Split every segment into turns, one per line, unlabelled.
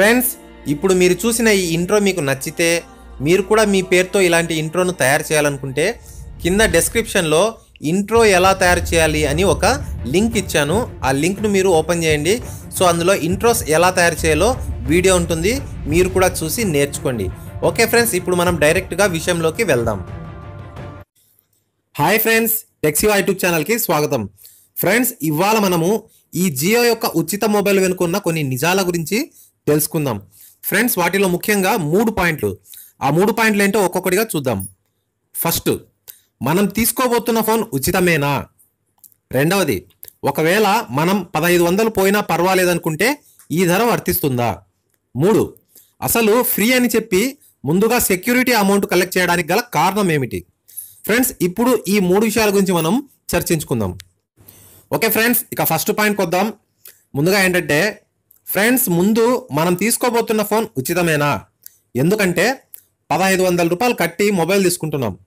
Friends ఇప్పుడు మీరు చూసిన ఈ ఇంట్రో మీకు నచ్చితే మీరు కూడా మీ పేరుతో ఇలాంటి ఇంట్రోను తయారు చేయాలనుకుంటే కింద డెస్క్రిప్షన్లో ఇంట్రో ఎలా తయారు చేయాలి అని ఒక లింక్ ఇచ్చాను. ఆ లింక్ను మీరు ఓపెన్ చేయండి. సో అందులో ఇంట్రోస్ ఎలా తయారు చేయాలో వీడియో ఉంటుంది. మీరు కూడా చూసి నేర్చుకోండి. ఓకే ఫ్రెండ్స్ ఇప్పుడు మనం డైరెక్ట్గా విషయంలోకి వెళ్దాం. హాయ్ ఫ్రెండ్స్ టెక్సివా యూట్యూబ్ ఛానల్కి స్వాగతం. ఫ్రెండ్స్ ఇవాళ మనము ఈ జియో యొక్క ఉచిత మొబైల్ వెనుకున్న కొన్ని నిజాల గురించి తెలుసుకుందాం. ఫ్రెండ్స్ వాటిలో ముఖ్యంగా మూడు పాయింట్లు. ఆ మూడు పాయింట్లు ఏంటో ఒక్కొక్కటిగా చూద్దాం. ఫస్ట్ మనం తీసుకోబోతున్న ఫోన్ ఉచితమేనా? రెండవది ఒకవేళ మనం పదహైదు వందలు పోయినా పర్వాలేదనుకుంటే ఈ ధర వర్తిస్తుందా? మూడు అసలు ఫ్రీ అని చెప్పి ముందుగా సెక్యూరిటీ అమౌంట్ కలెక్ట్ చేయడానికి గల కారణం ఏమిటి? ఫ్రెండ్స్ ఇప్పుడు ఈ మూడు విషయాల గురించి మనం చర్చించుకుందాం. ఓకే ఫ్రెండ్స్ ఇక ఫస్ట్ పాయింట్కి వద్దాం ముందుగా ఏంటంటే ఫ్రెండ్స్ ముందు మనం తీసుకోబోతున్న ఫోన్ ఉచితమేనా? ఎందుకంటే పదహైదు వందల రూపాయలు కట్టి మొబైల్ తీసుకుంటున్నాం.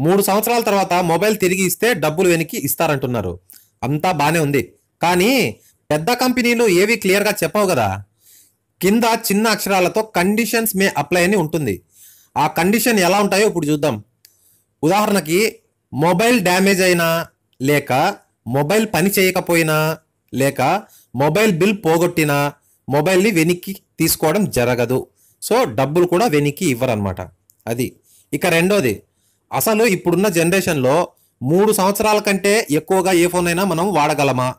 మూడు సంవత్సరాల తర్వాత మొబైల్ తిరిగి ఇస్తే డబ్బులు వెనక్కి ఇస్తారంటున్నారు. అంతా బాగానే ఉంది. కానీ పెద్ద కంపెనీలు ఏవి క్లియర్గా చెప్పవు కదా. కింద చిన్న అక్షరాలతో కండిషన్స్ మే అప్లై అని ఉంటుంది. ఆ కండిషన్ ఎలా ఉంటాయో ఇప్పుడు చూద్దాం. ఉదాహరణకి మొబైల్ డ్యామేజ్ అయినా లేక మొబైల్ పని చేయకపోయినా లేక మొబైల్ బిల్ పోగొట్టినా మొబైల్ని వెనక్కి తీసుకోవడం జరగదు. సో డబ్బులు కూడా వెనక్కి ఇవ్వరనమాట అది. ఇక రెండోది అసలు ఇప్పుడున్న జనరేషన్లో మూడు సంవత్సరాల కంటే ఎక్కువగా ఏ ఫోన్ అయినా మనం వాడగలమా?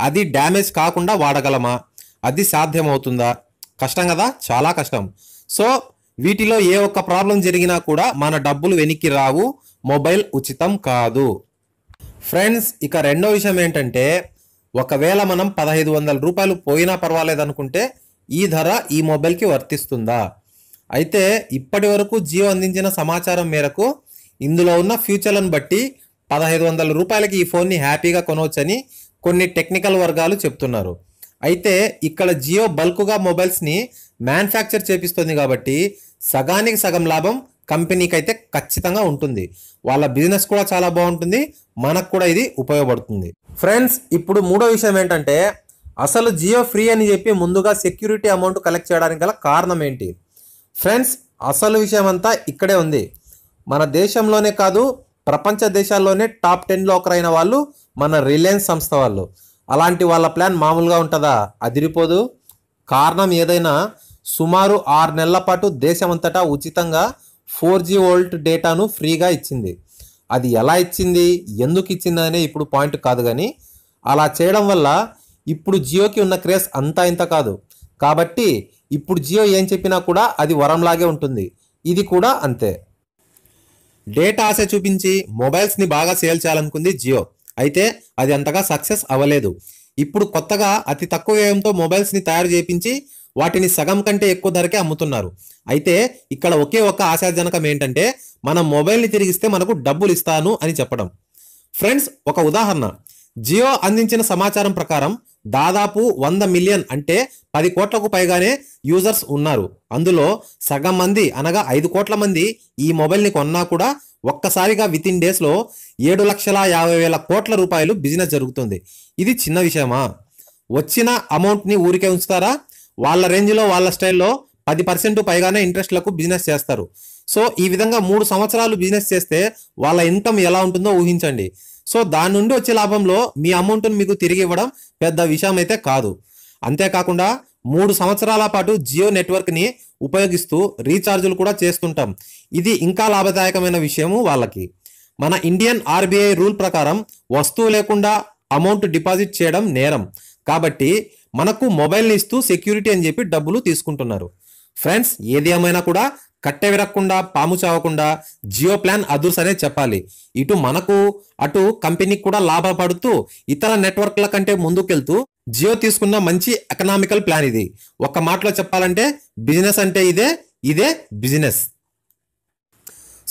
అది డ్యామేజ్ కాకుండా వాడగలమా? అది సాధ్యమవుతుందా? కష్టం కదా? చాలా కష్టం. సో వీటిలో ఏ ఒక్క ప్రాబ్లం జరిగినా కూడా మన డబ్బులు వెనక్కి రావు. మొబైల్ ఉచితం కాదు. ఫ్రెండ్స్ ఇక రెండో విషయం ఏంటంటే ఒకవేళ మనం పదహైదు వందల రూపాయలు పోయినా పర్వాలేదు అనుకుంటే ఈ ధర ఈ మొబైల్కి వర్తిస్తుందా? అయితే ఇప్పటి వరకు జియో అందించిన సమాచారం మేరకు ఇందులో ఉన్న ఫ్యూచర్లను బట్టి పదహైదు వందల రూపాయలకి ఈ ఫోన్ని హ్యాపీగా కొనవచ్చని కొన్ని టెక్నికల్ వర్గాలు చెప్తున్నారు. అయితే ఇక్కడ జియో బల్క్గా మొబైల్స్ని మ్యానుఫ్యాక్చర్ చేపిస్తుంది కాబట్టి సగానికి సగం లాభం కంపెనీకి అయితే ఖచ్చితంగా ఉంటుంది. వాళ్ళ బిజినెస్ కూడా చాలా బాగుంటుంది. మనకు కూడా ఇది ఉపయోగపడుతుంది. ఫ్రెండ్స్ ఇప్పుడు మూడో విషయం ఏంటంటే అసలు జియో ఫ్రీ అని చెప్పి ముందుగా సెక్యూరిటీ అమౌంట్ కలెక్ట్ చేయడానికి గల కారణం ఏంటి? ఫ్రెండ్స్ అసలు విషయం అంతా ఇక్కడే ఉంది. మన దేశంలోనే కాదు ప్రపంచ దేశాల్లోనే టాప్ టెన్లో ఒకరైన వాళ్ళు మన రిలయన్స్ సంస్థ వాళ్ళు. అలాంటి వాళ్ళ ప్లాన్ మామూలుగా ఉంటుందా? అదిరిపోదు. కారణం ఏదైనా సుమారు ఆరు నెలల పాటు దేశమంతటా ఉచితంగా ఫోర్ జీ వోల్ట్ డేటాను ఫ్రీగా ఇచ్చింది. అది ఎలా ఇచ్చింది? ఎందుకు ఇచ్చింది అనే ఇప్పుడు పాయింట్ కాదు కానీ అలా చేయడం వల్ల ఇప్పుడు జియోకి ఉన్న క్రేజ్ అంతా ఇంత కాదు. కాబట్టి ఇప్పుడు జియో ఏం చెప్పినా కూడా అది వరంలాగే ఉంటుంది. ఇది కూడా అంతే. డేటా ఆశ చూపించి మొబైల్స్ని బాగా సేల్ చేయాలనుకుంది జియో. అయితే అది అంతగా సక్సెస్ అవ్వలేదు. ఇప్పుడు కొత్తగా అతి తక్కువ వ్యయంతో మొబైల్స్ని తయారు చేపించి వాటిని సగం కంటే ఎక్కువ ధరకే అమ్ముతున్నారు. అయితే ఇక్కడ ఒకే ఒక ఆశాజనకం ఏంటంటే మనం మొబైల్ని తిరిగిస్తే మనకు డబ్బులు ఇస్తాను అని చెప్పడం. ఫ్రెండ్స్ ఒక ఉదాహరణ. జియో అందించిన సమాచారం ప్రకారం దాదాపు వంద మిలియన్ అంటే పది కోట్లకు పైగానే యూజర్స్ ఉన్నారు. అందులో సగం మంది అనగా ఐదు కోట్ల మంది ఈ మొబైల్ని కొన్నా కూడా ఒక్కసారిగా విత్ ఇన్ డేస్లో ఏడు లక్షల యాభై వేల కోట్ల రూపాయలు బిజినెస్ జరుగుతుంది. ఇది చిన్న విషయమా? వచ్చిన అమౌంట్ని ఊరికే ఉంచుతారా? వాళ్ళ రేంజ్లో వాళ్ళ స్టైల్లో పది పర్సెంట్ పైగానే ఇంట్రెస్ట్లకు బిజినెస్ చేస్తారు. సో ఈ విధంగా మూడు సంవత్సరాలు బిజినెస్ చేస్తే వాళ్ళ ఇన్కమ్ ఎలా ఉంటుందో ఊహించండి. సో దాని నుండి వచ్చే లాభంలో మీ అమౌంట్ను మీకు తిరిగి ఇవ్వడం పెద్ద విషయం అయితే కాదు. అంతేకాకుండా మూడు సంవత్సరాల పాటు జియో నెట్వర్క్ని ఉపయోగిస్తూ రీఛార్జులు కూడా చేస్తుంటాం. ఇది ఇంకా లాభదాయకమైన విషయము వాళ్ళకి. మన ఇండియన్ ఆర్బీఐ రూల్ ప్రకారం వస్తువు లేకుండా అమౌంట్ డిపాజిట్ చేయడం నేరం. కాబట్టి మనకు మొబైల్ని ఇస్తూ సెక్యూరిటీ అని చెప్పి డబ్బులు తీసుకుంటున్నారు. ఫ్రెండ్స్ ఏది ఏమైనా కూడా కట్టె విరక్కుండా పాము చావకుండా జియో ప్లాన్ అదుర్స్ అనే చెప్పాలి. ఇటు మనకు అటు కంపెనీకి కూడా లాభపడుతూ ఇతర నెట్వర్క్ల కంటే ముందుకెళ్తూ జియో తీసుకున్న మంచి ఎకనామికల్ ప్లాన్ ఇది. ఒక్క మాటలో చెప్పాలంటే బిజినెస్ అంటే ఇదే ఇదే బిజినెస్.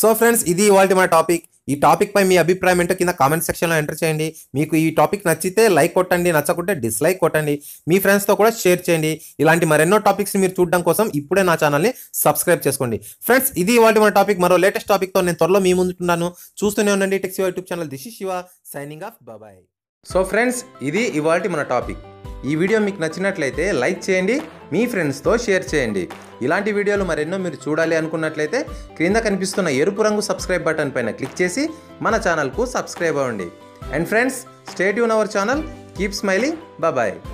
సో ఫ్రెండ్స్ ఇది ఇవాళ మా టాపిక్. ఈ టాపిక్ పై మీ అభిప్రాయం ఏంటో కింద కామెంట్ సెక్షన్లో ఎంటర్ చేయండి. మీకు ఈ టాపిక్ నచ్చితే లైక్ కొట్టండి నచ్చకుంటే డిస్లైక్ కొట్టండి. మీ ఫ్రెండ్స్తో కూడా షేర్ చేయండి. ఇలాంటి మరెన్నో టాపిక్స్ మీరు చూడడం కోసం ఇప్పుడే నా ఛానల్ని సబ్స్క్రైబ్ చేసుకోండి. ఫ్రెండ్స్ ఇది ఇవాళ మన టాపిక్. మరో లేటెస్ట్ టాపిక్తో నేను త్వరలో మీ ముందుంటున్నాను చూస్తూనే ఉండండి. Techs YouTube channel this Shiva signing off బాబాయ్ సో ఫ్రెండ్స్ ఇది ఇవాళ మన టాపిక్. ఈ వీడియో మీకు నచ్చినట్లయితే లైక్ చేయండి మీ ఫ్రెండ్స్తో షేర్ చేయండి. ఇలాంటి వీడియోలు మరెన్నో మీరు చూడాలి అనుకున్నట్లయితే క్రింద కనిపిస్తున్న ఎరుపు రంగు సబ్స్క్రైబ్ బటన్ పైన క్లిక్ చేసి మన ఛానల్కు సబ్స్క్రైబ్ అవ్వండి. And friends stay Yoon our channel. Keep smiling. Bye